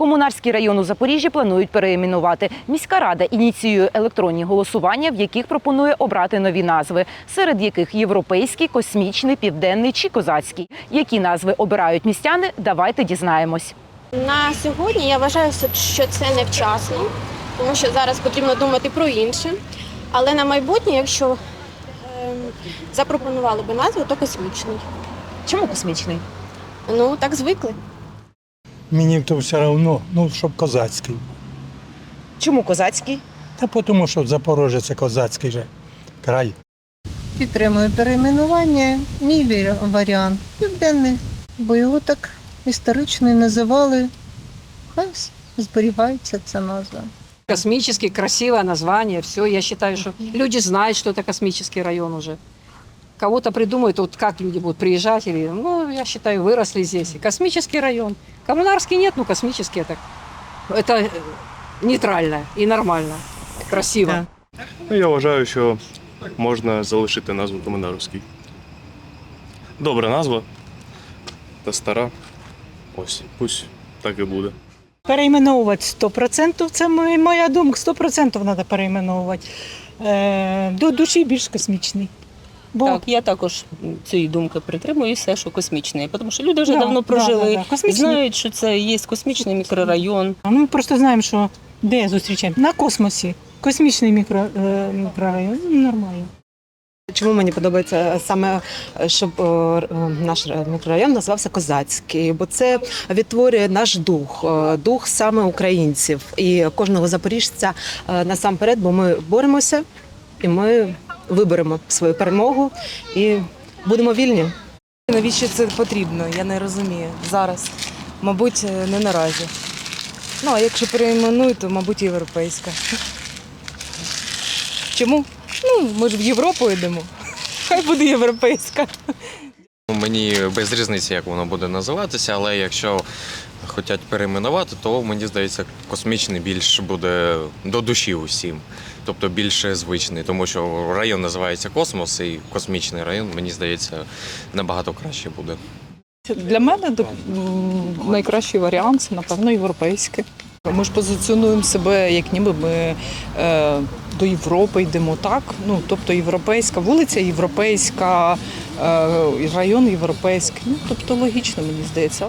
Комунарський район у Запоріжжі планують переіменувати. Міська рада ініціює електронні голосування, в яких пропонує обрати нові назви, серед яких європейський, космічний, південний чи козацький. Які назви обирають містяни? Давайте дізнаємось. На сьогодні я вважаю, що це невчасно, тому що зараз потрібно думати про інше. Але на майбутнє, якщо ем, запропонували би назву, то космічний. Чому космічний? Ну так звикли. Мені то все одно, ну, щоб козацький. Чому козацький? Та тому, що Запорожжя це козацький же край. Підтримую перейменування. Мій варіант південний, бо його так історично називали. Хай зберігається ця назва. Космический, красивое название, все. Я считаю, что люди знают, что это космический район уже Кого-то придумают, вот как люди будут приезжать, или, ну, я считаю, выросли здесь. И космический район. Коммунарский нет, ну, космический это, это э, нейтрально и нормально, красиво. Да. Ну, я вважаю, що можна залишити назву Комунарівський. Добра назва та стара. Ось, пусть так і буде. Перейменовувати 100%, це моя моя думка, 100% треба перейменовувати. Е, До душі більш космічний. Бо Так, я також цієї думки притримуюся, що космічний, тому що люди вже Да, давно прожили, да, да. Космічний. знають, що це є космічний мікрорайон. ну, ми просто знаємо, що де зустрічаємо? На космосі. Космічний мікро, е, мікрорайон. Ну, Нормально. Чому мені подобається саме, е, щоб е, наш мікрорайон називався Козацький? Бо це відтворює наш дух, дух саме українців і кожного запоріжця насамперед, бо ми боремося і ми виберемо свою перемогу і будемо вільні. Навіщо це потрібно? Я не розумію зараз. Мабуть, е, не наразі. Ну, а якщо перейменують, то, мабуть, європейська. Чому? Ну, ми ж в Європу йдемо. Хай буде європейська. Ну, Мені без різниці, як воно буде називатися, але якщо хочуть перейменувати, то мені здається, космічний більш буде до душі усім, тобто більш звичний, тому що район називається Космос, і космічний район, мені здається, набагато краще буде. Для мене найкращий варіант це, напевно, європейський. Ми ж позиціонуємо себе, як ніби ми е, до Європи йдемо, так? Ну, тобто європейська вулиця, європейська, е, район європейський. Ну, тобто логічно, мені здається.